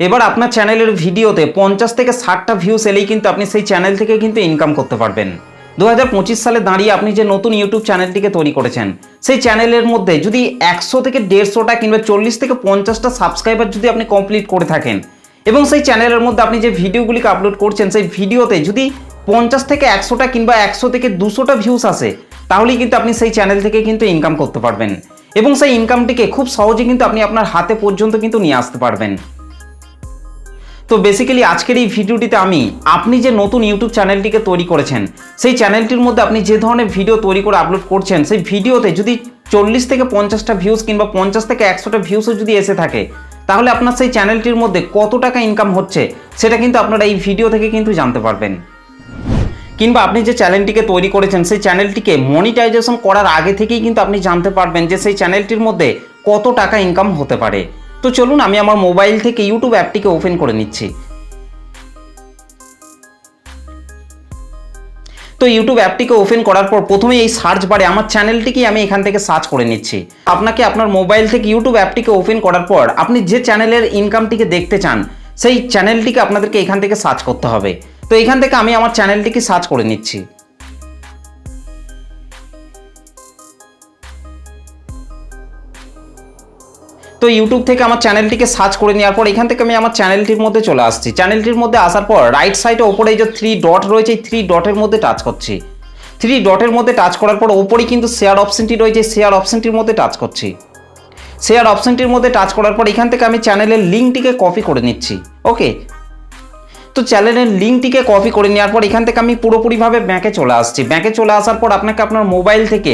এবার আপনার চ্যানেলের ভিডিওতে পঞ্চাশ থেকে ষাটটা ভিউস এলেই কিন্তু আপনি সেই চ্যানেল থেকে কিন্তু ইনকাম করতে পারবেন। দু হাজার পঁচিশ সালে দাঁড়িয়ে আপনি যে নতুন ইউটিউব চ্যানেলটিকে তৈরি করেছেন, সেই চ্যানেলের মধ্যে যদি একশো থেকে দেড়শোটা কিংবা চল্লিশ থেকে পঞ্চাশটা সাবস্ক্রাইবার যদি আপনি কমপ্লিট করে থাকেন এবং সেই চ্যানেলের মধ্যে আপনি যে ভিডিওগুলিকে আপলোড করছেন, সেই ভিডিওতে যদি পঞ্চাশ থেকে একশোটা কিংবা একশো থেকে দুশোটা ভিউস আসে, তাহলেই কিন্তু আপনি সেই চ্যানেল থেকে কিন্তু ইনকাম করতে পারবেন। এবং সেই ইনকামটিকে খুব সহজে কিন্তু আপনি আপনার হাতে পর্যন্ত কিন্তু নিয়ে আসতে পারবেন। তো বেসিক্যালি আজকের এই ভিডিওটিতে আমি, আপনি যে নতুন ইউটিউব চ্যানেলটিকে তৈরি করেছেন, সেই চ্যানেলটির মধ্যে আপনি যে ধরনের ভিডিও তৈরি করে আপলোড করছেন, সেই ভিডিওতে যদি চল্লিশ থেকে পঞ্চাশটা ভিউজ কিংবা পঞ্চাশ থেকে একশোটা ভিউসও যদি এসে থাকে, তাহলে আপনার সেই চ্যানেলটির মধ্যে কত টাকা ইনকাম হচ্ছে, সেটা কিন্তু আপনারা এই ভিডিও থেকে কিন্তু জানতে পারবেন। কিংবা আপনি যে চ্যানেলটিকে তৈরি করেছেন, সেই চ্যানেলটিকে মনিটাইজেশন করার আগে থেকেই কিন্তু আপনি জানতে পারবেন যে সেই চ্যানেলটির মধ্যে কত টাকা ইনকাম হতে পারে। তো চলুন, আমি আমার মোবাইল থেকে ইউটিউব অ্যাপটিকে ওপেন করে নিচ্ছি। তো ইউটিউব অ্যাপটিকে ওপেন করার পর প্রথমে এই সার্চ বারে আমার চ্যানেলটিকেই আমি এখান থেকে সার্চ করে নিচ্ছি। আপনাকে আপনার মোবাইল থেকে ইউটিউব অ্যাপটিকে ওপেন করার পর আপনি যে চ্যানেলের ইনকামটিকে দেখতে চান, সেই চ্যানেলটিকে আপনাদেরকে এখান থেকে সার্চ করতে হবে। তো এখান থেকে আমি আমার চ্যানেলটিকে সার্চ করে নিচ্ছি। তো ইউটিউব থেকে আমার চ্যানেলটিকে সার্চ করে নেওয়ার পর এখান থেকে আমি আমার চ্যানেলটির মধ্যে চলে আসছি। চ্যানেলটির মধ্যে আসার পর রাইট সাইডে ওপরে এই যে থ্রি ডট রয়েছে, এই থ্রি ডটের মধ্যে টাচ করছি। থ্রি ডটের মধ্যে টাচ করার পর ওপরেই কিন্তু শেয়ার অপশনটি রয়েছে শেয়ার অপশনটির মধ্যে টাচ করছি। শেয়ার অপশনটির মধ্যে টাচ করার পর এখান থেকে আমি চ্যানেলের লিঙ্কটিকে কপি করে নিচ্ছি ওকে তো চ্যানেলের লিঙ্কটিকে কপি করে নেওয়ার পর এখান থেকে আমি পুরোপুরিভাবে ব্যাঁকে চলে আসছি। ব্যাঁকে চলে আসার পর আপনাকে আপনার মোবাইল থেকে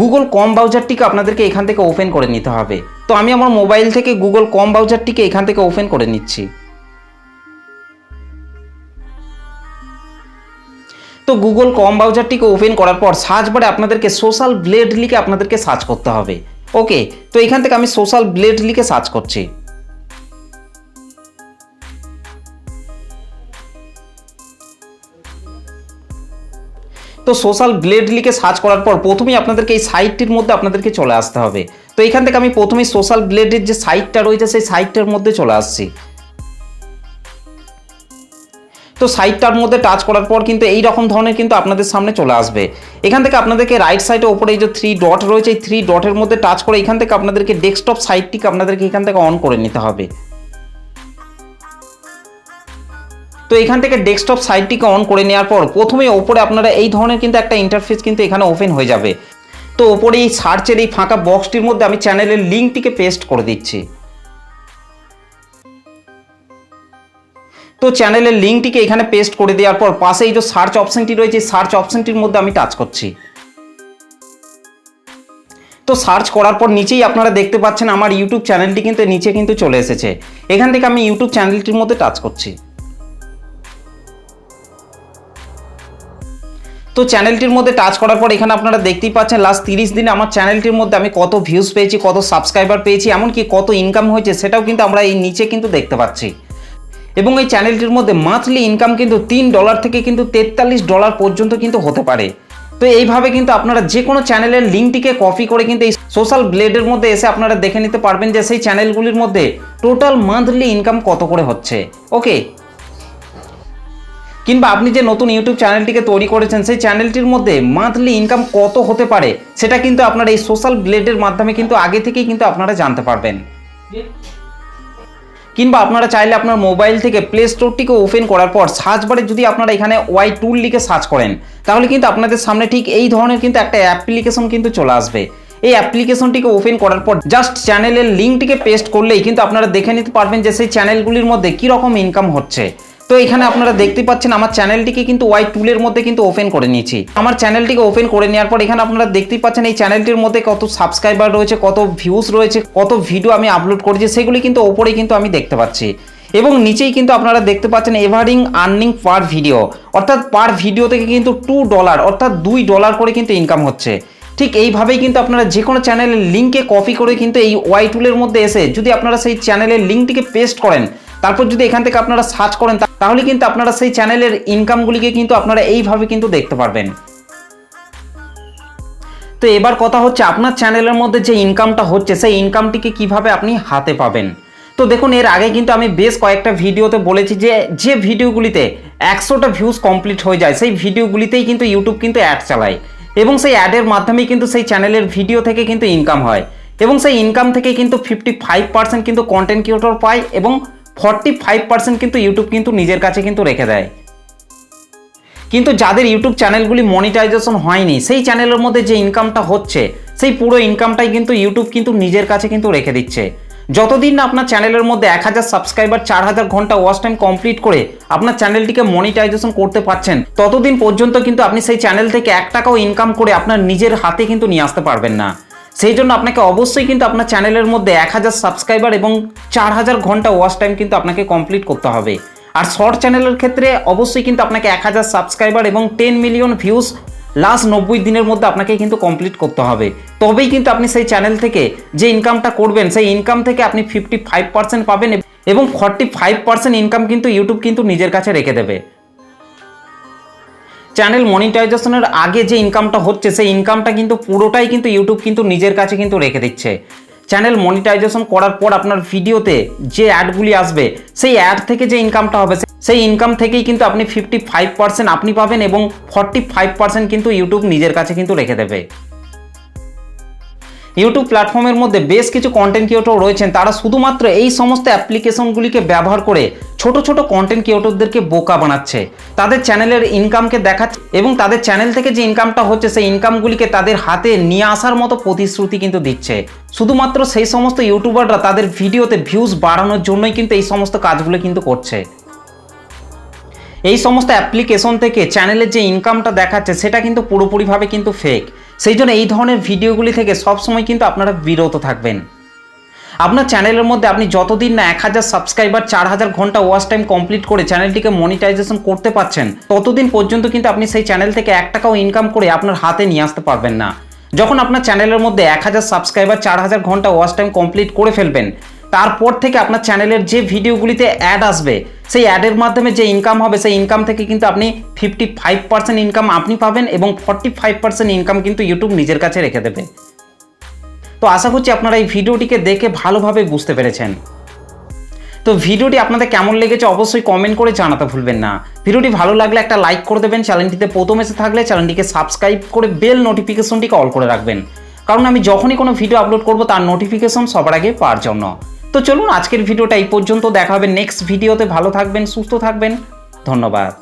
গুগল কম ব্রাউজারটিকে আপনাদেরকে এখান থেকে ওপেন করে নিতে হবে। তো আমি আমার মোবাইল থেকে গুগল কম ব্রাউজারটিকে এখান থেকে ওপেন করে নিচ্ছি। তো গুগল কম ব্রাউজারটিকে ওপেন করার পর সার্চ বারে আপনাদেরকে সোশ্যাল ব্লেড লিখে আপনাদেরকে সার্চ করতে হবে। ওকে তো এখান থেকে আমি সোশ্যাল ব্লেড লিখে সার্চ করছি। তো সোশ্যাল ব্লেড লিখে সার্চ করার পর প্রথমেই আপনাদেরকে এই সাইটটির মধ্যে আপনাদেরকে চলে আসতে হবে। তো এখান থেকে আমি প্রথমেই সোশ্যাল ব্লেডের যে সাইটটা রয়েছে, সেই সাইটটার মধ্যে চলে আসছি। তো সাইটটার মধ্যে টাচ করার পর কিন্তু এই রকম ধরনের কিন্তু আপনাদের সামনে চলে আসবে। এখান থেকে আপনাদেরকে রাইট সাইডে ওপরে এই যে থ্রি ডট রয়েছে, এই থ্রি ডটের মধ্যে টাচ করে এখান থেকে আপনাদেরকে ডেস্কটপ সাইটটিকে আপনাদেরকে এখান থেকে অন করে নিতে হবে। তো এখান থেকে ডেস্কটপ সাইটটিকে অন করে নেওয়ার পর প্রথমে ওপরে আপনারা এই ধরনের কিন্তু একটা ইন্টারফেস কিন্তু এখানে ওপেন হয়ে যাবে। তো ওপরে এই সার্চের এই ফাঁকা বক্সটির মধ্যে আমি চ্যানেলের লিঙ্কটিকে পেস্ট করে দিচ্ছি। তো চ্যানেলের লিঙ্কটিকে এখানে পেস্ট করে দেওয়ার পর পাশে এই যে সার্চ অপশনটি রয়েছে সার্চ অপশনটির মধ্যে আমি টাচ করছি। তো সার্চ করার পর নিচেই আপনারা দেখতে পাচ্ছেন আমার ইউটিউব চ্যানেলটি কিন্তু নিচে কিন্তু চলে এসেছে। এখান থেকে আমি ইউটিউব চ্যানেলটির মধ্যে টাচ করছি। তো চ্যানেলটির মধ্যে টাচ করার পর এখানে আপনারা দেখতেই পাচ্ছেন লাস্ট তিরিশ দিনে আমার চ্যানেলটির মধ্যে আমি কত ভিউজ পেয়েছি, কত সাবস্ক্রাইবার পেয়েছি, এমনকি কত ইনকাম হয়েছে সেটাও কিন্তু আমরা এই নিচে কিন্তু দেখতে পাচ্ছি। এবং এই চ্যানেলটির মধ্যে মান্থলি ইনকাম কিন্তু তিন ডলার থেকে কিন্তু তেতাল্লিশ ডলার পর্যন্ত কিন্তু হতে পারে। তো এইভাবে কিন্তু আপনারা যে কোনো চ্যানেলের লিঙ্কটিকে কপি করে কিন্তু এই সোশ্যাল ব্লেডের মধ্যে এসে আপনারা দেখে নিতে পারবেন যে সেই চ্যানেলগুলির মধ্যে টোটাল মান্থলি ইনকাম কত করে হচ্ছে। ওকে কিংবা আপনি যে নতুন ইউটিউব চ্যানেলটিকে তৈরি করেছেন, সেই চ্যানেলটির মধ্যে মান্থলি ইনকাম কত হতে পারে, সেটা কিন্তু আপনার এই সোশ্যাল ব্লেডের মাধ্যমে কিন্তু আগে থেকেই কিন্তু আপনারা জানতে পারবেন। কিংবা আপনারা চাইলে আপনার মোবাইল থেকে প্লে স্টোরটিকে ওপেন করার পর সার্চ বারে যদি আপনারা এখানে ওয়াই টুল লিখে সার্চ করেন, তাহলে কিন্তু আপনাদের সামনে ঠিক এই ধরনের কিন্তু একটা অ্যাপ্লিকেশন কিন্তু চলে আসবে। এই অ্যাপ্লিকেশনটিকে ওপেন করার পর জাস্ট চ্যানেলের লিঙ্কটিকে পেস্ট করলেই কিন্তু আপনারা দেখে নিতে পারবেন যে সেই চ্যানেলগুলির মধ্যে কীরকম ইনকাম হচ্ছে। তো এখানে আপনারা দেখতে পাচ্ছেন আমার চ্যানেলটিকে কিন্তু ওয়াই টুলের মধ্যে কিন্তু ওপেন করে নিয়েছি। আমার চ্যানেলটিকে ওপেন করে নেওয়ার পর এখানে আপনারা দেখতেই পাচ্ছেন এই চ্যানেলটির মধ্যে কত সাবস্ক্রাইবার রয়েছে, কত ভিউজ রয়েছে, কত ভিডিও আমি আপলোড করেছি, সেগুলি কিন্তু ওপরে কিন্তু আমি দেখতে পাচ্ছি। এবং নিচেই কিন্তু আপনারা দেখতে পাচ্ছেন এভারিং আর্নিং পার ভিডিও অর্থাৎ পার ভিডিও থেকে কিন্তু টু ডলার অর্থাৎ দুই ডলার করে কিন্তু ইনকাম হচ্ছে। ঠিক এইভাবেই কিন্তু আপনারা যে কোনো চ্যানেলের লিঙ্কে কপি করে কিন্তু এই ওয়াই টুলের মধ্যে এসে যদি আপনারা সেই চ্যানেলের লিঙ্কটিকে পেস্ট করেন তারপর যদি এখান থেকে আপনারা সার্চ করেন তাহলে কিন্তু আপনারা সেই চ্যানেলের ইনকামগুলিকে কিন্তু আপনারা এইভাবে কিন্তু দেখতে পারবেন। তো এবার কথা হচ্ছে, আপনার চ্যানেলের মধ্যে যে ইনকামটা হচ্ছে, সেই ইনকামটিকে কীভাবে আপনি হাতে পাবেন? তো দেখুন, এর আগে কিন্তু আমি বেশ কয়েকটা ভিডিওতে বলেছি যে যে ভিডিওগুলিতে একশোটা ভিউজ কমপ্লিট হয়ে যায়, সেই ভিডিওগুলিতেই কিন্তু ইউটিউব কিন্তু অ্যাড চালায়। এবং সেই অ্যাডের মাধ্যমেই কিন্তু সেই চ্যানেলের ভিডিও থেকে কিন্তু ইনকাম হয়। এবং সেই ইনকাম থেকে কিন্তু ফিফটি ফাইভ পার্সেন্ট কিন্তু কন্টেন্ট ক্রিয়েটর পায় এবং ফর্টি ফাইভ পার্সেন্ট কিন্তু ইউটিউব কিন্তু নিজের কাছে কিন্তু রেখে দেয়। কিন্তু যাদের ইউটিউব চ্যানেলগুলি মনিটাইজেশন হয়নি, সেই চ্যানেলের মধ্যে যে ইনকামটা হচ্ছে, সেই পুরো ইনকামটাই কিন্তু ইউটিউব কিন্তু নিজের কাছে কিন্তু রেখে দিচ্ছে। যতদিন না আপনার চ্যানেলের মধ্যে এক হাজার সাবস্ক্রাইবার চার হাজার ঘণ্টা ওয়াচ টাইম কমপ্লিট করে আপনার চ্যানেলটিকে মনিটাইজেশন করতে পারছেন, ততদিন পর্যন্ত কিন্তু আপনি সেই চ্যানেল থেকে এক টাকাও ইনকাম করে আপনার নিজের হাতে কিন্তু নিয়ে আসতে পারবেন না। সেই জন্য আপনাকে অবশ্যই কিন্তু আপনার চ্যানেলের মধ্যে এক হাজার সাবস্ক্রাইবার এবং চার হাজার ঘণ্টা ওয়াচ টাইম কিন্তু আপনাকে কমপ্লিট করতে হবে। আর শর্ট চ্যানেলের ক্ষেত্রে অবশ্যই কিন্তু আপনাকে এক হাজার সাবস্ক্রাইবার এবং টেন মিলিয়ন ভিউজ লাস্ট নব্বই দিনের মধ্যে আপনাকে কিন্তু কমপ্লিট করতে হবে। তবেই কিন্তু আপনি সেই চ্যানেল থেকে যে ইনকামটা করবেন, সেই ইনকাম থেকে আপনি ফিফটি ফাইভ পার্সেন্ট পাবেন এবং ফর্টি ফাইভ পার্সেন্ট ইনকাম কিন্তু ইউটিউব কিন্তু নিজের কাছে রেখে দেবে। চ্যানেল মনিটাইজেশনের আগে যে ইনকামটা হচ্ছে, সেই ইনকামটা কিন্তু পুরোটাই কিন্তু ইউটিউব কিন্তু নিজের কাছে কিন্তু রেখে দিচ্ছে। চ্যানেল মনিটাইজেশন করার পর আপনার ভিডিওতে যে অ্যাডগুলি আসবে, সেই অ্যাড থেকে যে ইনকামটা হবে, সেই ইনকাম থেকেই কিন্তু আপনি ফিফটি ফাইভ পার্সেন্ট আপনি পাবেন এবং ফর্টি ফাইভ পার্সেন্ট কিন্তু ইউটিউব নিজের কাছে কিন্তু রেখে দেবে। ইউটিউব প্ল্যাটফর্মের মধ্যে বেশ কিছু কন্টেন্ট ক্রিয়েটর রয়েছেন। তারা শুধুমাত্র এই সমস্ত অ্যাপ্লিকেশনগুলিকে ব্যবহার করে ছোট ছোট কন্টেন্ট ক্রিয়েটরদেরকে বোকা বানাচ্ছে। তাদের চ্যানেলের ইনকামকে দেখাচ্ছে এবং তাদের চ্যানেল থেকে যে ইনকামটা হচ্ছে, সেই ইনকামগুলিকে তাদের হাতে নিয়ে আসার মতো প্রতিশ্রুতি কিন্তু দিচ্ছে। শুধুমাত্র সেই সমস্ত ইউটিউবাররা তাদের ভিডিওতে ভিউজ বাড়ানোর জন্যই কিন্তু এই সমস্ত কাজগুলো কিন্তু করছে। এই সমস্ত অ্যাপ্লিকেশন থেকে চ্যানেলের যে ইনকামটা দেখাচ্ছে, সেটা কিন্তু পুরোপুরিভাবে কিন্তু ফেক সেই জন্য এই ধরনের ভিডিওগুলি থেকে সবসময় কিন্তু আপনারা বিরত থাকবেন। আপনার চ্যানেলের মধ্যে আপনি যতদিন না এক হাজার সাবস্ক্রাইবার, চার হাজার ঘণ্টা ওয়াচ টাইম কমপ্লিট করে চ্যানেলটিকে মনিটাইজেশন করতে পারছেন, ততদিন পর্যন্ত কিন্তু আপনি সেই চ্যানেল থেকে এক টাকাও ইনকাম করে আপনার হাতে নিয়ে আসতে পারবেন না। যখন আপনার চ্যানেলের মধ্যে এক হাজার সাবস্ক্রাইবার, চার হাজার ঘণ্টা ওয়াচ টাইম কমপ্লিট করে ফেলবেন তারপর থেকে আপনার চ্যানেলের যে ভিডিওগুলিতে অ্যাড আসবে, সেই অ্যাডের মাধ্যমে যে ইনকাম হবে, সেই ইনকাম থেকে কিন্তু আপনি ফিফটি ফাইভ পার্সেন্ট ইনকাম আপনি পাবেন এবং ফর্টি ফাইভ পার্সেন্ট ইনকাম কিন্তু ইউটিউব নিজের কাছে রেখে দেবে। তো আশা করছি আপনারা এই ভিডিওটিকে দেখে ভালোভাবে বুঝতে পেরেছেন। তো ভিডিওটি আপনাদের কেমন লেগেছে অবশ্যই কমেন্ট করে জানাতে ভুলবেন না। ভিডিওটি ভালো লাগলে একটা লাইক করে দেবেন চ্যানেলটিতে প্রথম এসে থাকলে চ্যানেলটিকে সাবস্ক্রাইব করে বেল নোটিফিকেশনটিকে অল করে রাখবেন। কারণ আমি যখনই কোনো ভিডিও আপলোড করব, তার নোটিফিকেশন সবার আগে পাওয়ার জন্য। তো চলুন আজকের ভিডিওটা এই পর্যন্ত। দেখা হবে নেক্সট ভিডিওতে ভালো থাকবেন, সুস্থ থাকবেন। ধন্যবাদ।